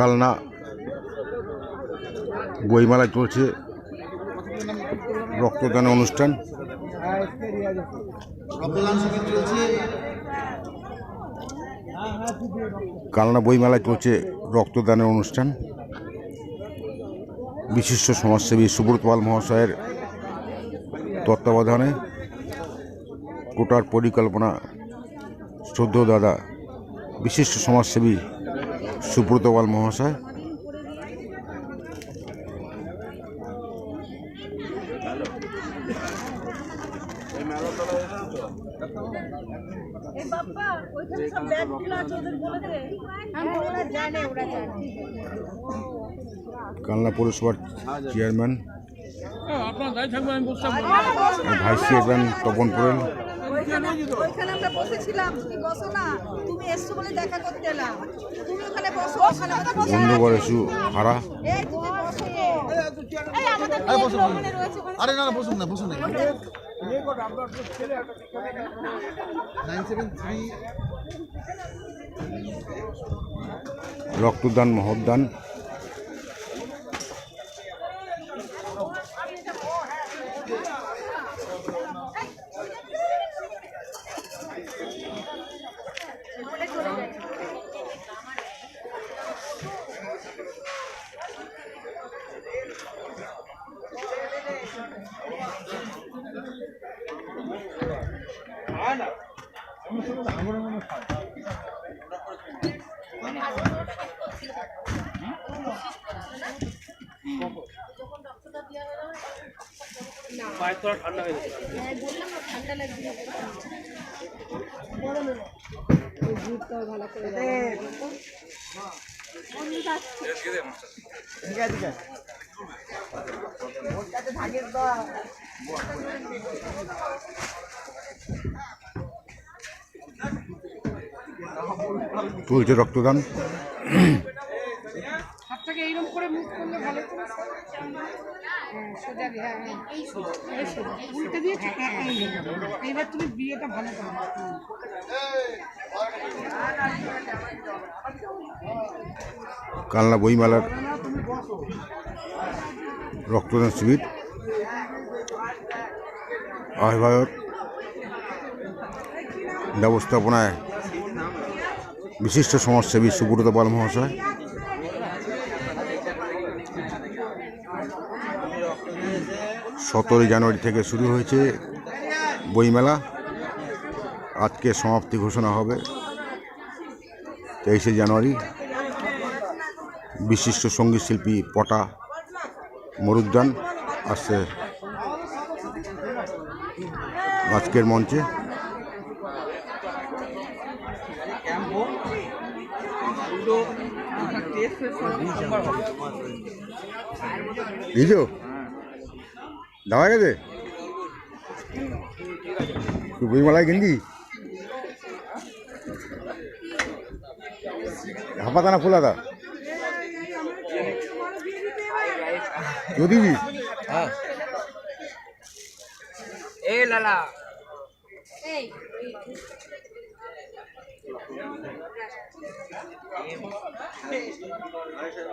কালনা বইমেলায় চলছে রক্তদান অনুষ্ঠান। কালনা বইমেলায় চলছে রক্তদানের অনুষ্ঠান। বিশিষ্ট সমাজসেবী সুব্রত পাল মহাশয়ের তত্ত্বাবধানে কোটার পরিকল্পনা শ্রদ্ধ দাদা, বিশিষ্ট সমাজসেবী সুব্রত পাল মহাশয়। হ্যাঁ ওরা জানে ওরা জানে। কালনা পৌরসভার চেয়ারম্যান থাকবে। Vice chairman Tapan Porel. ওইখানে ওইখানে আমরা বসেছিলাম তুমি বসো না। এসছো বলে দেখা করতে এলাম। তুমি ওখানে বসো ওখানে বন্ধু বরেশু হারা। এই তুমি বসো এই আমাদের মেয়ে ওখানে রয়েছে ওখানে আরে না না বসুন না বসুন না। রক্তদান মহদান পায়ের তলা ঠান্ডা করে মুখ করলে ভালো তো হ্যাঁ সোজা দিয়ে হ্যাঁ হ্যাঁ উল্টে দিয়েছ হ্যাঁ এই এইবার তুমি বিয়েটা ভালো করো। কালনা বইমেলার রক্তদান শিবির। আহ্বায়ক ব্যবস্থাপনায় বিশিষ্ট সমাজসেবী সুব্রত পাল মহাশয়। সতেরোই জানুয়ারি থেকে শুরু হয়েছে বইমেলা। আজকে সমাপ্তি ঘোষণা হবে তেইশে জানুয়ারি। বিশিষ্ট সংগীত শিল্পী পটা মরুদ্যান আসছে আজকের মঞ্চে। বুঝছ দেওয়া গেছে তুই বইমেলায় কিনবি? হাপাতানা ফুলাদা যদি এ লালা। Ei.